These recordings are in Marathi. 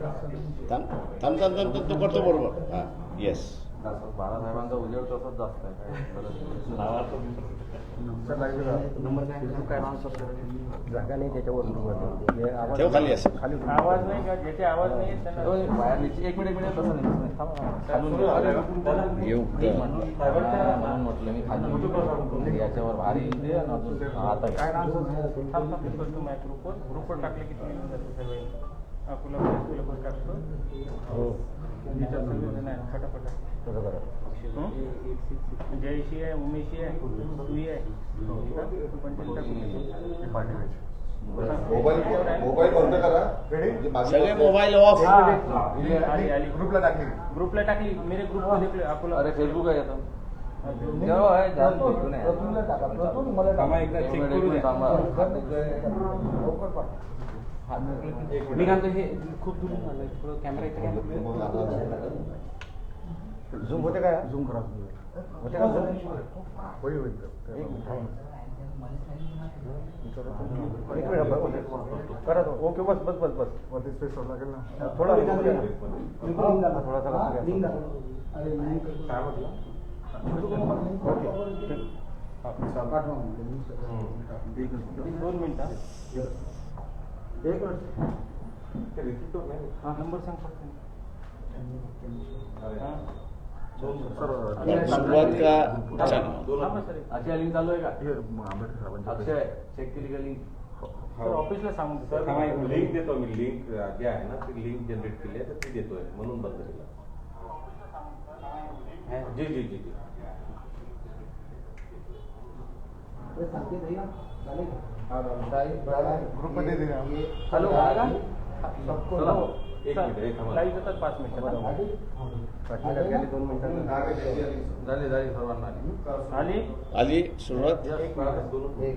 थांब थांब थांब थांब तो करतो बरोबर. हां येस बाळासाहेबांचा उजेड तसंच जास्त आहे. काय? खरंच. जागा नाही त्याच्यावर. ठेव खाली असं. खाली आवाज नाही का? ज्याचे आवाज नाही त्यांना होय, बाहेर नीचे- एक मिनिट मिनिट तसं नाही. येऊ म्हटलं म्हणून म्हटलं मी खाली. याच्यावर भारी आता. काय ग्रुपवर ग्रुपवर टाकले की तुम्ही हो. आहे फटाफट हं? जयशी आहे उमेशी आहे तुई आहे. पण ते टाकून मोबाईल मोबाईल बंद करा. म्हणजे सगळे मोबाईल ऑफ ग्रुपला टाकली. ग्रुपला टाकली. मेरे ग्रुपमध्ये अकोला. अरे फेसबुक आहे आता. आहे एकदा एक चेक मी काय म्हणतो हे खूप दूर झालं थोडं कॅमेरा इथे. झूम होते काय झूम करा होते का झूम होईल होईल एक मिनिट. करा तो. ओके बस बस बस बस. वरती स्पेस लागेल ना. थोडा थोडासा लक्ष द्या. दोन मिनिटं. हा नंबर सांग हा. सुरुवात का एक. अक्षय लिंक चालू आहे का अक्षय चेक केली का लिंक सर ऑफिसला सांगून. सर लिंक देतो मी लिंक जे आहे ना ती लिंक जनरेट केली आहे तर ती देतोय म्हणून बंद केलं जी जी जी जी ग्रुपमध्ये दिला. हॅलो चला. एक मिनिट एक थांबा. लाईव्ह जातात पाच मिनिटं पाठीमागे गेले दोन मिनिटं झाली झाली सर्वांना आली. आली आली सुरुवात एक मिनिट, दोन ती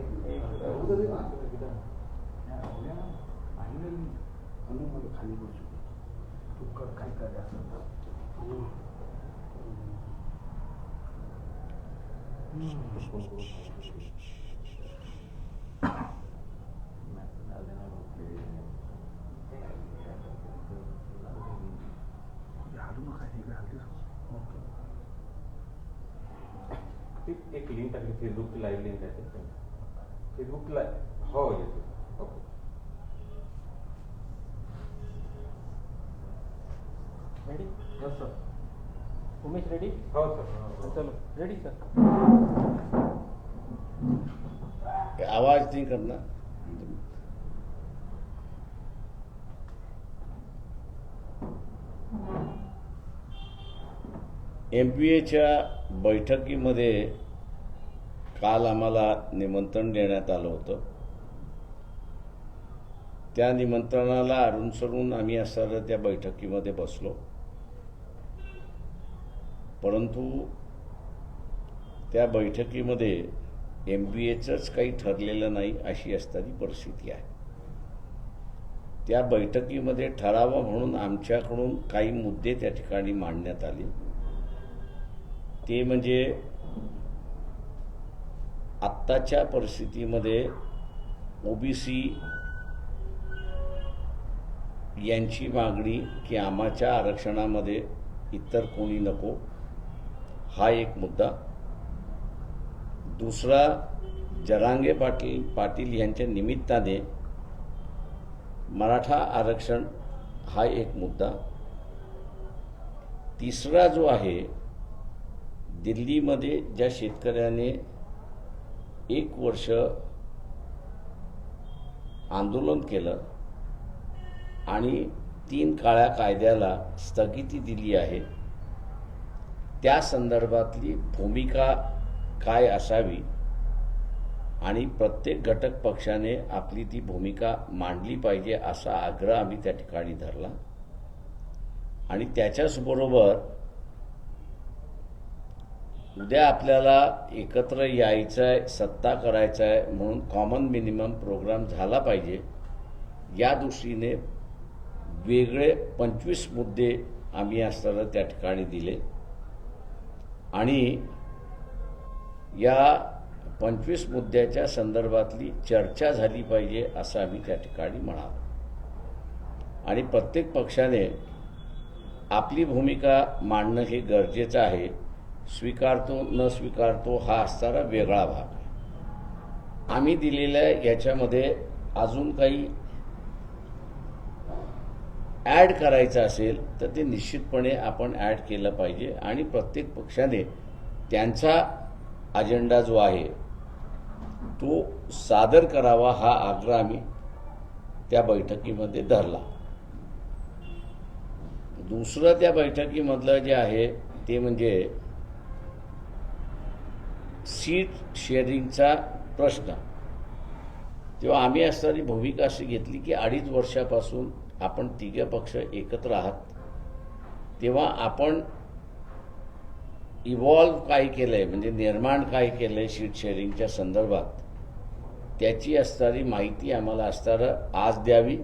फेसबुकची लाईव्ह लिंक आहे ते. फेसबुकला हो येतो. Okay. Ready Yes, sir. Umesh ready हो सर चलो. रेडी सर आवाज नाही करणार. एम पी एच्या बैठकीमध्ये काल आम्हाला निमंत्रण देण्यात आलं होतं. त्या निमंत्रणाला अरुणसरून आम्ही असं त्या बैठकीमध्ये बसलो. परंतु त्या बैठकीमध्ये एम बी एचंच काही ठरलेलं नाही अशी असणारी परिस्थिती आहे. त्या बैठकीमध्ये ठरावा म्हणून आमच्याकडून काही मुद्दे त्या ठिकाणी मांडण्यात आले. ते म्हणजे आत्ताच्या परिस्थितीमध्ये ओबीसी यांची मागणी की आम्हाच्या आरक्षणामध्ये इतर कोणी नको हा एक मुद्दा. दुसरा जरांगे पाटील पाटील यांच्या निमित्ताने मराठा आरक्षण हा एक मुद्दा. तिसरा जो आहे दिल्लीमध्ये ज्या शेतकऱ्याने एक वर्ष आंदोलन केलं आणि तीन काळ्या कायद्याला स्थगिती दिली आहे. त्या संदर्भातली भूमिका काय असावी आणि प्रत्येक घटक पक्षाने आपली ती भूमिका मांडली पाहिजे असा आग्रह आम्ही त्या ठिकाणी धरला. आणि त्याच्याचबरोबर उद्या आपल्याला एकत्र यायचं आहे सत्ता करायचं आहे म्हणून कॉमन मिनिमम प्रोग्राम झाला पाहिजे. या दृष्टीने वेगळे पंचवीस मुद्दे आम्ही असताना त्या ठिकाणी दिले. आणि या पंचवीस मुद्द्याच्या संदर्भातली चर्चा झाली पाहिजे असं आम्ही त्या ठिकाणी म्हणालो. आणि प्रत्येक पक्षाने आपली भूमिका मांडणं हे गरजेचं आहे. स्वीकारतो न स्वीकारतो हा असणारा वेगळा भाग. आहे आम्ही दिलेल्या याच्यामध्ये अजून काही ॲड करायचं असेल तर ते निश्चितपणे आपण ॲड केलं पाहिजे आणि प्रत्येक पक्षाने त्यांचा अजेंडा जो आहे तो सादर करावा हा आग्रह आम्ही त्या बैठकीमध्ये धरला. दुसरं त्या बैठकीमधलं जे आहे ते म्हणजे सीट शेअरिंगचा प्रश्न. तेव्हा आम्ही असणारी भूमिका अशी घेतली की अडीच वर्षापासून आपण तिघे पक्ष एकत्र आहात. तेव्हा आपण इव्हॉल्व काय केलं आहे म्हणजे निर्माण काय केलं आहे सीट शेअरिंगच्या संदर्भात त्याची असणारी माहिती आम्हाला असणारं आज द्यावी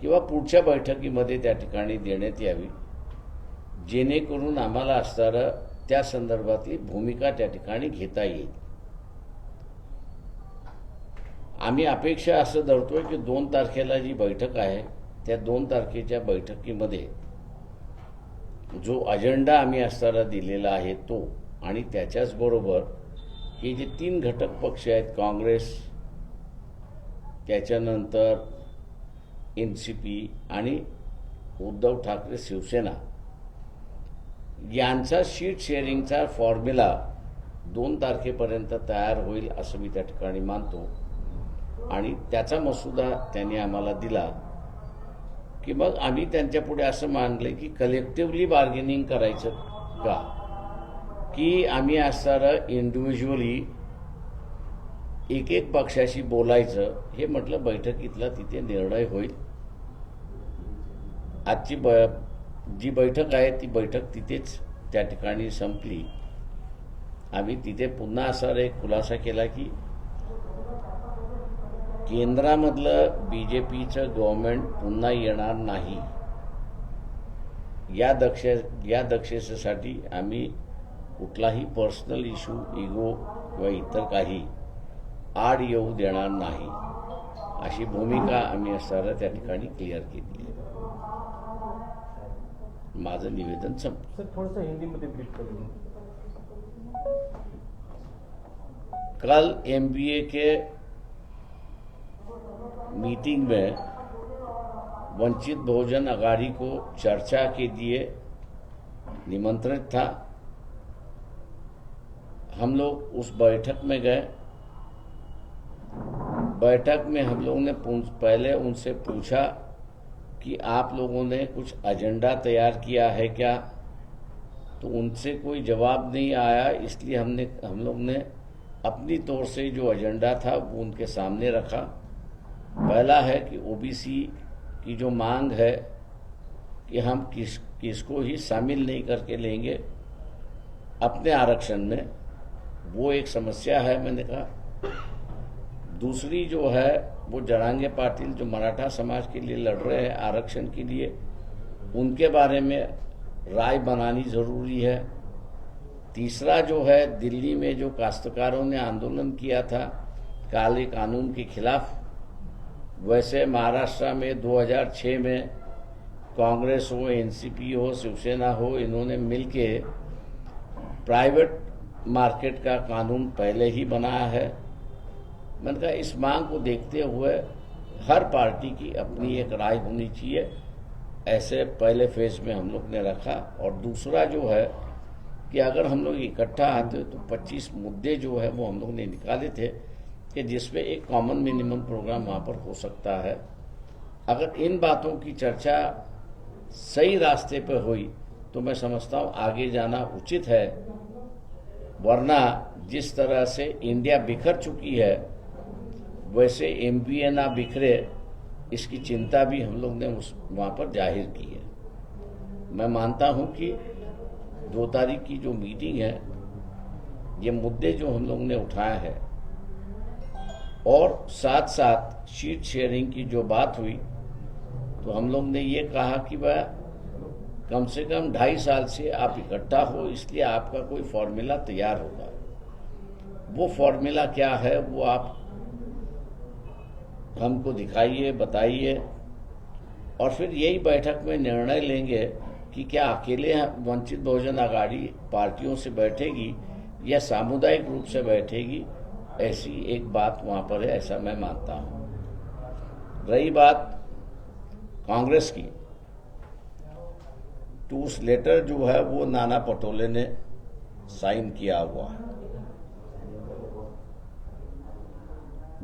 किंवा पुढच्या बैठकीमध्ये त्या ठिकाणी देण्यात यावी जेणेकरून आम्हाला असणारं त्या संदर्भातली भूमिका त्या ठिकाणी घेता येईल. आम्ही अपेक्षा असं धरतोय की दोन तारखेला जी बैठक आहे त्या दोन तारखेच्या बैठकीमध्ये जो अजेंडा आम्ही असताना दिलेला आहे तो आणि त्याच्याचबरोबर हे जे तीन घटक पक्ष आहेत काँग्रेस त्याच्यानंतर एन सी पी आणि उद्धव ठाकरे शिवसेना यांचा शीट शेअरिंगचा फॉर्म्युला दोन तारखेपर्यंत तयार होईल असं मी त्या ठिकाणी मानतो. आणि त्याचा मसुदा त्यांनी आम्हाला दिला की मग आम्ही त्यांच्यापुढे असं मानलं की कलेक्टिव्हली बार्गेनिंग करायचं का? की आम्ही असणारं इंडिव्हिज्युअली एक एक पक्षाशी बोलायचं हे म्हटलं बैठकीतला तिथे निर्णय होईल. आजची ब जी बैठक आहे ती बैठक तिथेच त्या ठिकाणी संपली. आम्ही तिथे पुन्हा असा एक खुलासा केला की केंद्रामधलं बी जे पीचं गव्हर्मेंट पुन्हा येणार नाही. या दक्ष या दक्षतेसाठी आम्ही कुठलाही पर्सनल इशू इगो किंवा इतर काही आड येऊ देणार नाही. अशी भूमिका आम्ही असताना त्या ठिकाणी क्लिअर केली माझं निवेदन संपलं. सर थोडंसं हिंदीमध्ये ब्रीफ करून कल एमबीए के मीटिंग में वंचित बहुजन अगाड़ी को चर्चा के लिए निमंत्रित था। हम लोग उस बैठक में गए। बैठक में हम लोगों ने पहले उनसे पूछा कि आप लोगों ने कुछ एजेंडा तैयार किया है क्या? तो उनसे कोई जवाब नहीं आया, इसलिए हमने, हम लोग ने अपनी तौर से जो एजेंडा था वो उनके सामने रखा। पहला है कि ओबीसी की जो मांग है कि हम किस, किसको ही शामिल नहीं करके लेंगे अपने आरक्षण में, वो एक समस्या है, मैंने कहा। दूसरी जो है वो जरांगे पाटिल जो मराठा समाज के लिए लड़ रहे हैं, आरक्षण के लिए, उनके बारे में राय बनानी ज़रूरी है। तीसरा जो है, दिल्ली में जो काश्तकारों ने आंदोलन किया था, काले कानून के खिलाफ, वैसे महाराष्ट्र में 2006 में कांग्रेस हो, एनसीपी हो, शिवसेना हो, इन्होंने मिलके प्राइवेट मार्केट का कानून पहले ही बनाया है। मैंने कहा, इस मांग को देखते हुए हर पार्टी की अपनी एक राय होनी चाहिए। ऐसे पहले फ़ेज़ में हम लोग ने रखा। और दूसरा जो है कि अगर हम लोग इकट्ठा आते तो 25 मुद्दे जो है वो हम लोग ने निकाले थे कि जिसमें एक कॉमन मिनिमम प्रोग्राम वहाँ पर हो सकता है। अगर इन बातों की चर्चा सही रास्ते पर हुई तो मैं समझता हूँ आगे जाना उचित है। वरना जिस तरह से इंडिया बिखर चुकी है वैसे एम ना बिखरे, इसकी चिंता भी हम लोग ने उस, वहाँ पर ज़ाहिर की है। मैं मानता हूँ कि दो तारीख की जो मीटिंग है, ये मुद्दे जो हम लोग ने उठाया है, और साथ साथ शीट शेयरिंग की जो बात हुई तो हम लोग ने ये कहा कि वह कम से कम ढाई साल से आप इकट्ठा हो, इसलिए आपका कोई फॉर्मूला तैयार होगा। वो फॉर्मूला क्या है, वो आप हमको दिखाइए, बताइए। और फिर यही बैठक में निर्णय लेंगे कि क्या अकेले वंचित बहुजन आघाड़ी पार्टियों से बैठेगी या सामुदायिक रूप से बैठेगी, ऐसी एक बात वहाँ पर है, ऐसा मैं मानता हूँ। रही बात कांग्रेस की। उस लेटर जो है, वो नाना पटोले ने साइन किया हुआ है।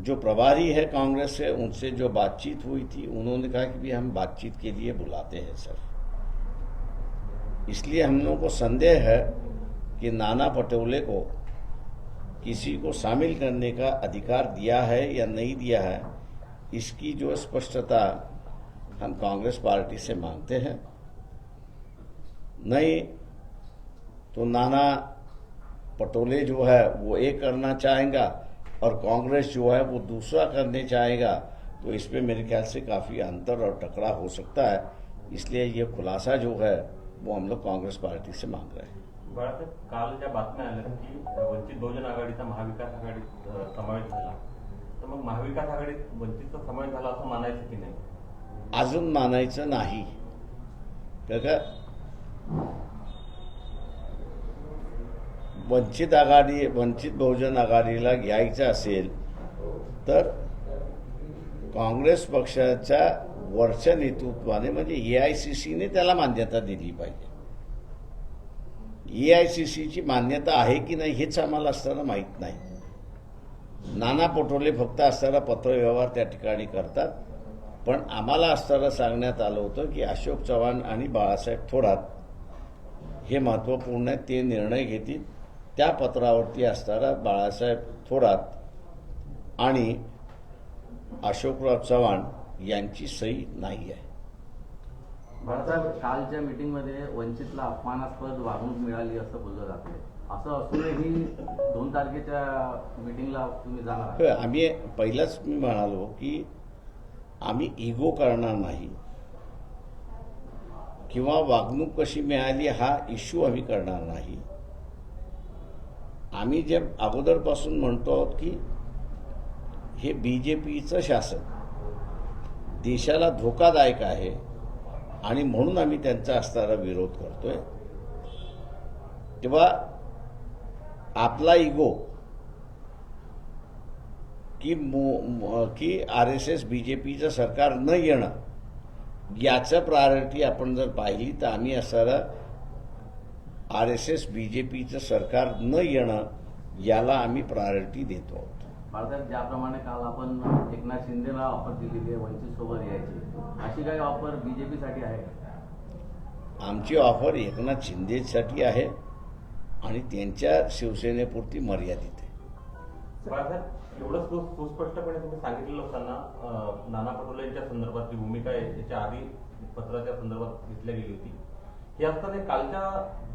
जो प्रभारी है कांग्रेस से, उनसे जो बातचीत हुई थी, उन्होंने कहा कि भी हम बातचीत के लिए बुलाते हैं, सर। इसलिए हम लोगों को संदेह है कि नाना पटोले को किसी को शामिल करने का अधिकार दिया है या नहीं दिया है, इसकी जो स्पष्टता हम कांग्रेस पार्टी से मांगते हैं। नहीं तो नाना पटोले जो है, वो एक करना चाहेगा और कांग्रेस जो है वो दूसरा करने चाहेगा तो इसमें मेरे ख्याल से काफी अंतर और टकरा हो सकता है। इसलिए ये खुलासा जो है वो हम लोग कांग्रेस पार्टी से मांग रहे हैं। काल ज्या बातम्या आल्या की वंचित बहुजन आघाडीचा महाविकास आघाडीत समावेश झाला. तर मग महाविकास आघाडीत वंचितचा समावेश झाला असं मानायचं की नाही? अजून मानायचं नाही. का वंचित आघाडी वंचित बहुजन आघाडीला घ्यायचं असेल तर काँग्रेस पक्षाच्या वरच्या नेतृत्वाने म्हणजे ए आय सी सीने त्याला मान्यता दिली पाहिजे. ए आय सी सीची मान्यता आहे की नाही हेच आम्हाला असताना माहीत नाही. नाना पटोले फक्त असताना पत्रव्यवहार त्या ठिकाणी करतात. पण आम्हाला असताना सांगण्यात आलं होतं की अशोक चव्हाण आणि बाळासाहेब थोरात हे महत्त्वपूर्ण आहे ते निर्णय घेतील. त्या पत्रावरती असताना बाळासाहेब थोरात आणि अशोकराव चव्हाण यांची सही नाही आहे. बाळासाहेब कालच्या मीटिंगमध्ये वंचितला अपमानास्पद वागणूक मिळाली असं बोललं जाते असं असूनही दोन तारखेच्या मीटिंगला तुम्ही जाणार आम्ही पहिलाच मी म्हणालो की आम्ही इगो करणार नाही किंवा वागणूक कशी मिळाली हा इश्यू आम्ही करणार नाही. आम्ही जे अगोदरपासून म्हणतो आहोत की हे बी जे पीचं शासन देशाला धोकादायक आहे आणि म्हणून आम्ही त्यांचा असणारा विरोध करतोय. तेव्हा आपला इगो की मो- की R S S B J पीचं सरकार न येणं याचं प्रायोरिटी आपण जर पाहिली तर आम्ही असणारा R S S B J पीचं सरकार न येणं याला आम्ही प्रायोरिटी देतो आहोत. बाळासाहेब ज्याप्रमाणे काल आपण एकनाथ शिंदेला ऑफर दिलेली आहे वंचित सोबत यायची अशी काही ऑफर बीजेपीसाठी आहे का? आमची ऑफर एकनाथ शिंदेसाठी आहे आणि त्यांच्या शिवसेनेपुरती मर्यादित आहे. बाळासाहेब एवढं सुस्पष्टपणे तुम्ही सांगितलेलं असताना अ, नाना पटोले यांच्या संदर्भातली भूमिका आहे याच्या आधी पत्राच्या संदर्भात घेतली गेली होती. हे असताना कालच्या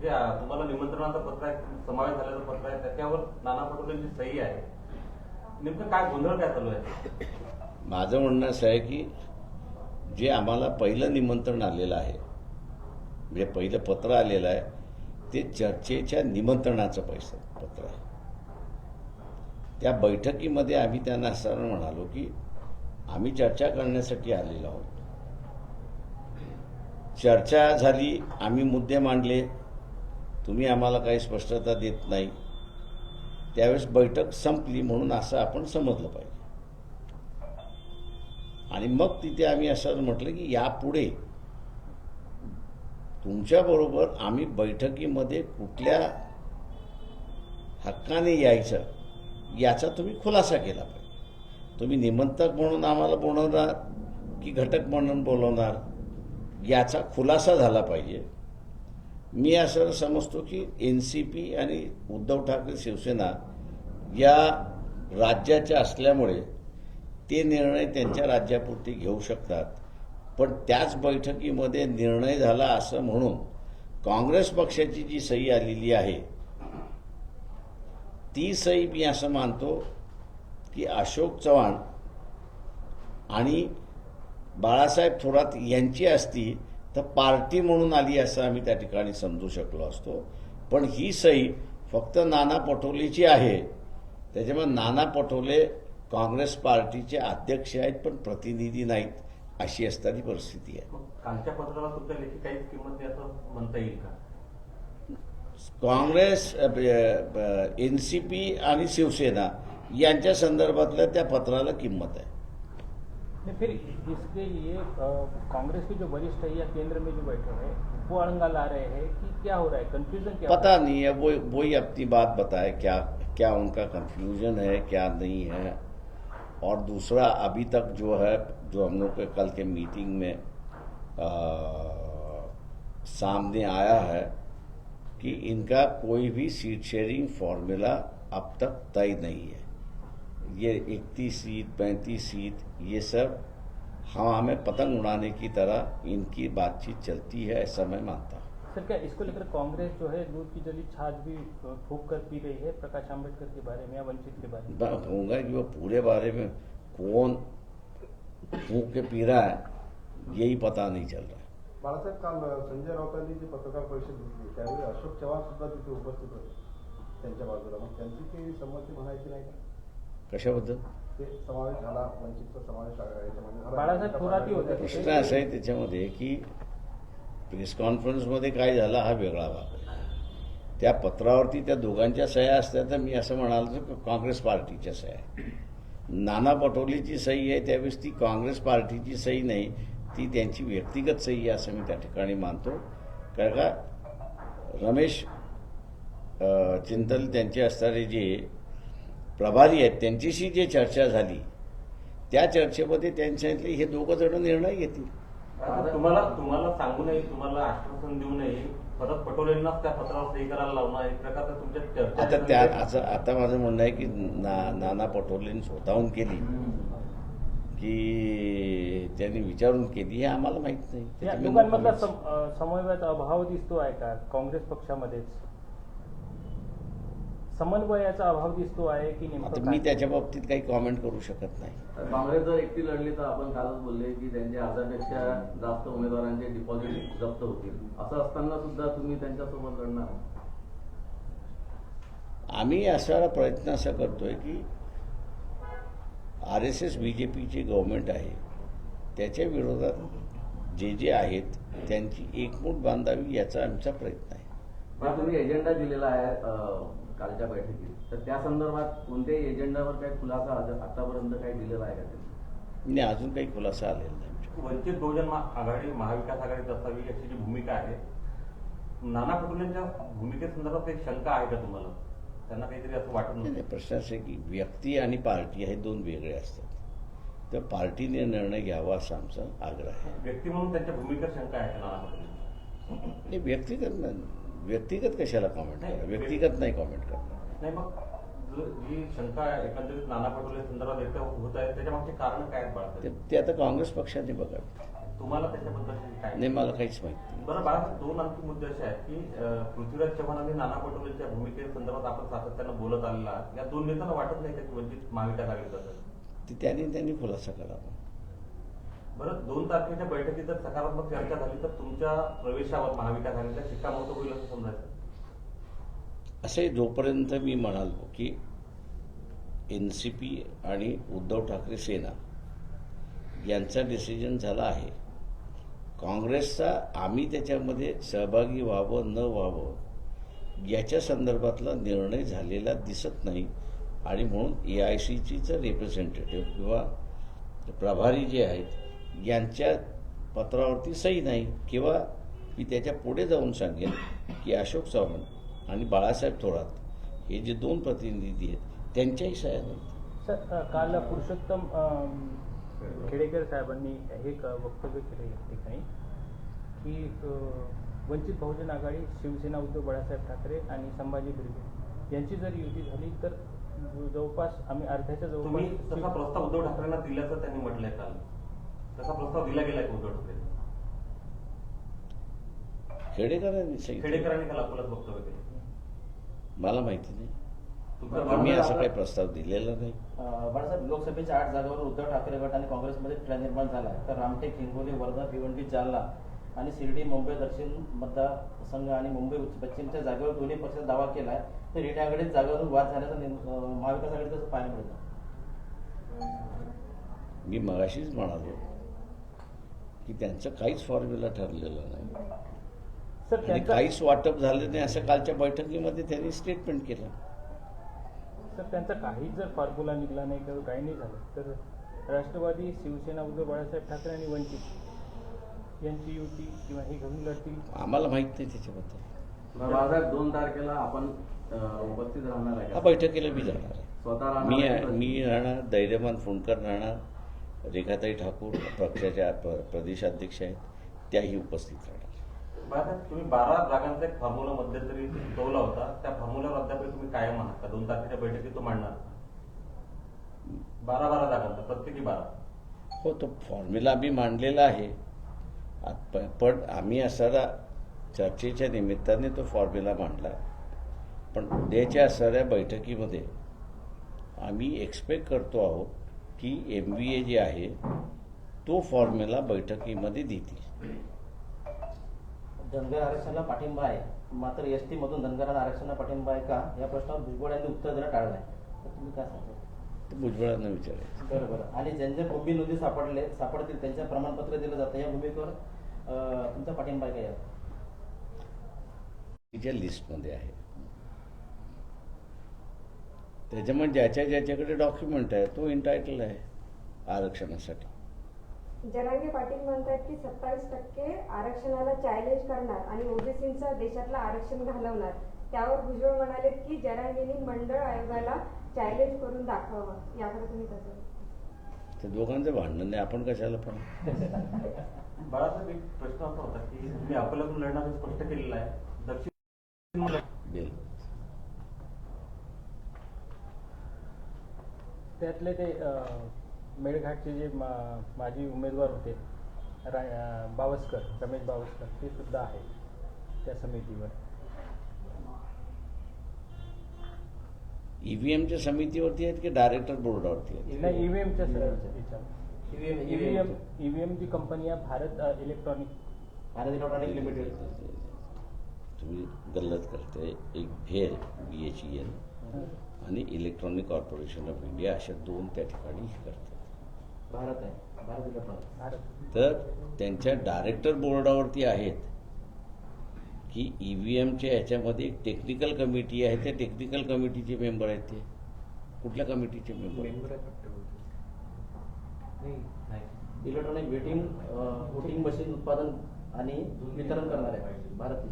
जे तुम्हाला निमंत्रणाचा पत्र आहे समावेश झालेला पत्र आहे त्याच्यावर नाना पटोलेंची सही आहे. नेमकं काय गोंधळ काय चालू आहे? माझं म्हणणं असं आहे की जे आम्हाला पहिलं निमंत्रण आलेलं आहे म्हणजे पहिलं पत्र आलेलं आहे ते चर्चेच्या निमंत्रणाचं पैसे पत्र आहे. त्या बैठकीमध्ये आम्ही त्यांना असं म्हणालो की आम्ही चर्चा करण्यासाठी आलेलो आहोत. चर्चा झाली आम्ही मुद्दे मांडले. तुम्ही आम्हाला काही स्पष्टता देत नाही. त्यावेळेस बैठक संपली म्हणून असं आपण समजलं पाहिजे. आणि मग तिथे आम्ही असं म्हटलं की यापुढे तुमच्याबरोबर आम्ही बैठकीमध्ये कुठल्या हक्काने यायचं याचा तुम्ही खुलासा केला पाहिजे. तुम्ही निमंत्रक म्हणून आम्हाला बोलवणार की घटक म्हणून बोलवणार? याचा खुलासा झाला पाहिजे. मी असं समजतो की एन सी पी आणि उद्धव ठाकरे शिवसेना या राज्याच्या असल्यामुळे ते निर्णय त्यांच्या राज्यापुरती घेऊ शकतात. पण त्याच बैठकीमध्ये निर्णय झाला असं म्हणून काँग्रेस पक्षाची जी सही आलेली आहे ती सही मी असं मानतो की अशोक चव्हाण आणि बाळासाहेब थोरात यांची असती तर पार्टी म्हणून आली असं आम्ही त्या ठिकाणी समजू शकलो असतो. पण ही सही फक्त नाना पटोलेची आहे. त्याच्यामुळे नाना पटोले काँग्रेस पार्टीचे अध्यक्ष आहेत पण प्रतिनिधी नाहीत अशी असणारी परिस्थिती आहे. कालच्या पत्राला तुमच्या लेखी काहीच किंमत असं म्हणता येईल का? काँग्रेस एन सी पी आणि शिवसेना यांच्या संदर्भातल्या त्या पत्राला किंमत आहे. फिर इसके लिए कांग्रेस के जो वरिष्ठ है या केंद्र में जो बैठे हैं वो अड़ंगा ला रहे हैं कि क्या हो रहा है? कंफ्यूजन क्या हो पता नहीं है वो वही अपनी बात बताए क्या क्या उनका कंफ्यूजन है क्या नहीं है। और दूसरा अभी तक जो है जो हम लोग के कल के मीटिंग में आ, सामने आया है कि इनका कोई भी सीट शेयरिंग फॉर्मूला अब तक तय नहीं है। ये इकतीस सीट पैंतीस सीट ये सब हवा में पतंग उड़ाने की तरह इनकी बातचीत चलती है ऐसा मैं मानता हूँ। सर क्या इसको लेकर कांग्रेस जो है दूध की जली छाछ भी फूक कर पी रही है प्रकाश आंबेडकर के बारे में या वंचित के बारे में? मैं कहूँगा कि वो पूरे बारे में कौन फूक के पी रहा है यही पता नहीं चल रहा है। बाळासाहेब काल संजय राऊतांनी जी पत्रकार परिषद घेतली त्यावेळी अशोक चव्हाण सुद्धा तिथे उपस्थित होते त्यांच्या बाजूला मग त्यांची काही संमती म्हणायची नाही का? कशाबद्दल. बाळासाहेब होते. प्रश्न असा आहे त्याच्यामध्ये की प्रेस कॉन्फरन्समध्ये काय झालं हा वेगळा भाग त्या पत्रावरती त्या दोघांच्या सह्या असत्या तर मी असं म्हणाल तर काँग्रेस पार्टीच्या सह्या आहे. नाना पटोलेची सही आहे त्यावेळेस ती काँग्रेस पार्टीची सही नाही ती त्यांची व्यक्तिगत सही आहे असं मी त्या ठिकाणी मानतो कारण का रमेश चिंतल त्यांचे असणारे जे प्रभारी आहेत त्यांच्याशी जे चर्चा झाली त्या चर्चेमध्ये त्यांनी सांगितले हे दोघं जण निर्णय घेतील. तुम्हाला तुम्हाला सांगू नये तुम्हाला आश्वासन देऊ नये परत पटोलेंनाच त्या पत्रावर सही करायला लावणं एक प्रकारचं तुमच्या चर्चा आता त्या असं आता माझं म्हणणं आहे की ना नाना पटोलेंनी स्वतःहून केली. की त्यांनी विचारून केली हे आम्हाला माहीत नाही. समन्वयाचा अभाव दिसतो आहे का? काँग्रेस पक्षामध्येच. समन्वयाचा अभाव दिसतो आहे की आता नेमकं मी? त्याच्या बाबतीत काही कॉमेंट करू शकत नाही. काँग्रेस जर एकटी लढली तर आपण कालच बोलले की त्यांच्या हजारपेक्षा जास्त उमेदवारांचे डिपॉझिट जप्त होतील. असं असताना सुद्धा तुम्ही त्यांच्यासोबत लढणार आम्ही असा प्रयत्न असा करतोय की R S S B J पीचे गव्हर्नमेंट आहे. त्याच्या विरोधात जे जे आहेत त्यांची एकमूट बांधावी याचा आमचा प्रयत्न आहे. पण तुम्ही एजेंडा दिलेला आहे कालच्या बैठकीत. तर त्या संदर्भात कोणत्याही एजेंडावर काही खुलासा आतापर्यंत काही दिलेला आहे का त्यांनी? आणि अजून काही खुलासा आलेला नाही. वंचित बहुजन महा- आघाडी महाविकास आघाडीत असावी अशी जी भूमिका आहे. नाना पटोलेंच्या भूमिकेसंदर्भात एक शंका आहे का तुम्हाला? त्यांना काहीतरी असं वाटत नाही, नाही नाही, प्रश्न असा आहे की व्यक्ती आणि पार्टी हे दोन वेगळे असतात. तर पार्टीने निर्णय घ्यावा असा आमचा आग्रह आहे. व्यक्ती म्हणून त्यांच्या भूमिकेत शंका आहे का नाना पटोले नाही व्यक्तिगत नाही. व्यक्तिगत कशाला कॉमेंट करा? व्यक्तिगत नाही कॉमेंट करणार नाही मग जो- शंका एकंदरीत नाना पटोले संदर्भात व्यक्त होत आहे त्याच्या मागची कारण काय आहेत ते आता काँग्रेस पक्षाने बघावे. तुम्हाला त्याच्याबद्दल काय नाही मला काहीच माहिती. बरं बाळासाहेब दोन आणखी मुद्दे असे आहेत की पृथ्वीराज चव्हाण आणि नाना पटोलेच्या भूमिकेसंदर्भात आपण सातत्यानं बोलत आलेला. या दोन नेत्यांना वाटत नाही का की वंचित महाविकास आघाडीत असेल? ते त्यांनी त्यांनी खुलासा करावा बरं दोन तारखेच्या बैठकीत जर सकारात्मक चर्चा झाली तर तुमच्या प्रवेशावर महाविकास आघाडीचा शिक्कामोर्तब होईल असं समजायचं. असे जोपर्यंत मी म्हणालो की एन सी पी आणि उद्धव ठाकरे सेना यांचा डिसिजन झाला आहे काँग्रेसचा आम्ही त्याच्यामध्ये सहभागी व्हावं न व्हावं याच्या संदर्भातला निर्णय झालेला दिसत नाही. आणि म्हणून ए आय सीचीचं रिप्रेझेंटेटिव्ह किंवा प्रभारी जे आहेत यांच्या पत्रावरती सही नाही किंवा मी त्याच्या पुढे जाऊन सांगेन की अशोक चव्हाण आणि बाळासाहेब थोरात हे जे दोन प्रतिनिधी आहेत त्यांच्याही सह्या नाहीत. सर काल पुरुषोत्तम खेडेकर साहेबांनी हे एक वक्तव्य केलं या ठिकाणी की वंचित बहुजन आघाडी शिवसेना उद्धव बाळासाहेब ठाकरे आणि संभाजी भिडे यांची जर युती झाली तर जवळपास आम्ही अर्ध्याच्या तसा जवळपास प्रस्ताव उद्धव ठाकरेंना दिल्याचं त्यांनी म्हटलंय काल. तसा प्रस्ताव दिला उद्धव ठाकरे खेडेकरांनी खेडेकरांनी काल अकोल्यात वक्तव्य केलं. मला माहिती नाही. म्हणणं असा काही प्रस्ताव दिलेला नाही. बाळासाहेब लोकसभेच्या आठ जागांवर उद्धव ठाकरे गट आणि काँग्रेसमध्ये तिढा निर्माण झाला तर रामटेक हिंगोली वर्धा भिवंडी जालना आणि शिर्डी मुंबई दक्षिण मतदारसंघ आणि मुंबई पश्चिमच्या जागेवर दोन्ही पक्षात दावा केला आहे तर आघाडीत जागेवरून वाद झाल्याचा महाविकास आघाडीत कसं पाहायला मिळतं. मी मगाशीच म्हणालो. की त्यांचं काहीच फॉर्म्युला ठरलेलं नाही. सर आणि काहीच वाटप झालं नाही असं कालच्या बैठकीमध्ये त्यांनी स्टेटमेंट केलं. सर त्यांचा काहीच जर फॉर्म्युला निघला नाही किंवा काही नाही झालं. तर राष्ट्रवादी शिवसेना उद्धव बाळासाहेब ठाकरे आणि वंचित यांची युती किंवा हे घेऊन लढतील आम्हाला माहीत नाही त्याच्याबद्दल. दोन तारखेला आपण उपस्थित राहणार आहे हा? बैठकीला मी जाणार आहे. स्वतः राहणार मी? मी राहणार धैर्यमान फुंडकर राहणार. रेखाताई ठाकूर पक्षाच्या प्र- प्रदेशाध्यक्ष आहेत त्याही उपस्थित राहणार तुम्ही बारा जागांचा एक फॉर्म्युला मध्यंतरी सुचवला होता. त्या फॉर्म्युल्यावर अद्याप तुम्ही कायम आहात का? दोन तारखेच्या बैठकीत तो मांडणार बारा बारा जागांचा प्रत्येकी बारा. हो तो फॉर्म्युला आम्ही मांडलेला आहे. पण आम्ही असणारा चर्चेच्या निमित्ताने तो फॉर्म्युला मांडला. पण उद्याच्या असणाऱ्या बैठकीमध्ये आम्ही एक्सपेक्ट करतो आहोत की एम बी ए जे आहे तो फॉर्म्युला बैठकीमध्ये देतील. धनगर आरक्षणाला पाठिंबा आहे. मात्र एस टी मधून धनगरांना आरक्षणाला पाठिंबा आहे का? या प्रश्नावर भुजबळ यांनी उत्तर देणं टाळलंय. तर तुम्ही काय सांगता? भुजबळांना विचारायचं. बरं बरं. आणि ज्यांचे कुंभी नोंदी सापडले सापडतील त्यांच्या प्रमाणपत्र दिलं जातं. या भूमिकेवर तुमचा पाठिंबा आहे का? तिच्या लिस्टमध्ये आहे. त्याच्यामुळे ज्याच्या ज्याच्याकडे डॉक्युमेंट आहे तो इंटायटल आहे आरक्षणासाठी. जरांगे पाटील म्हणतात की सत्तावीस टक्के आरक्षणाला चॅलेंज करणार आणि ओबीसीचं देशातलं आरक्षण घालवणार. त्यावर भुजबळ म्हणाले की जरांगेनी मंडळ आयोगाला चॅलेंज करून दाखवावं. याकडे तुम्ही कसं ते दोघांचं भांडण नाही आपण कशाला पण. बाळासाहेब एक प्रश्न असा होता की तुम्ही अकोल्यातून लढणार स्पष्ट केलेलं आहे. दक्षिण त्यातले ते अं, मेळघाटचे जे मा- माजी उमेदवार होते रा बावस्कर रमेश बावस्कर ते सुद्धा आहे त्या समितीवर. ईव्हीएमच्या समितीवरती आहेत की डायरेक्टर बोर्डावरती आहेत? नाही ईव्हीएमच्या EVM ईव्हीएम ईव्हीएम जी कंपनी आहे Bharat Electronic Bharat Electronic Limited तुम्ही गल्लत करते एक भेर बी एच ई एल आणि इलेक्ट्रॉनिक कॉर्पोरेशन ऑफ इंडिया अशा दोन त्या ठिकाणी हे करतात. भारत आहे. तर त्यांच्या डायरेक्टर बोर्डावरती आहेत की ई व्ही एमच्या ह्याच्यामध्ये एक टेक्निकल कमिटी आहे. त्या टेक्निकल कमिटीचे मेंबर आहेत ते. कुठल्या कमिटीचे member electronic waiting voting machine उत्पादन आणि वितरण करणार आहे भारत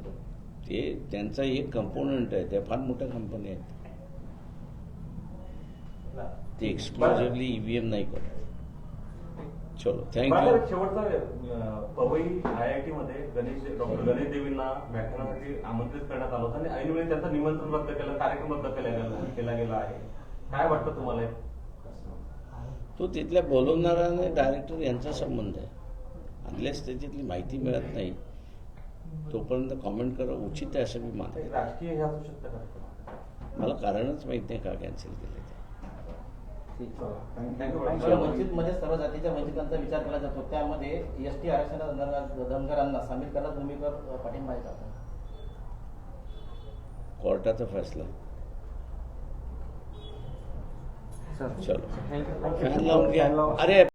ते त्यांचा एक कंपोनंट आहे. त्या फार मोठ्या कंपन्या आहेत. ते एक्सक्लुझिव्हली ईव्हीएम नाही करत. चलो थँक्यू शेवटचा पवई आय आय टी मध्ये गणेश डॉक्टर गणेश देवींना व्याख्यानासाठी आमंत्रित करण्यात आलं होतं आणि ऐनवेळी त्यांचं निमंत्रण रद्द केलं कार्यक्रम रद्द केला गेला केला गेला आहे. काय वाटतं तुम्हाला? तो तिथल्या बोलवणारा आणि डायरेक्टर यांचा संबंध आहे. अनलेस त्याच्यातली माहिती मिळत नाही तोपर्यंत कॉमेंट करणं उचित आहे असं मी मानतो. राजकीय मला कारणच माहीत नाही का कॅन्सल केलं वंचित मध्ये सर्व जातीच्या वंचितांचा विचार केला जातो. त्यामध्ये एस टी आरक्षणात धनगर- धनगरांना सामील करण्यास भूमिकेवर अं, पाठिंबा आहे का कोर्टाचा फैसला. चलो. अरे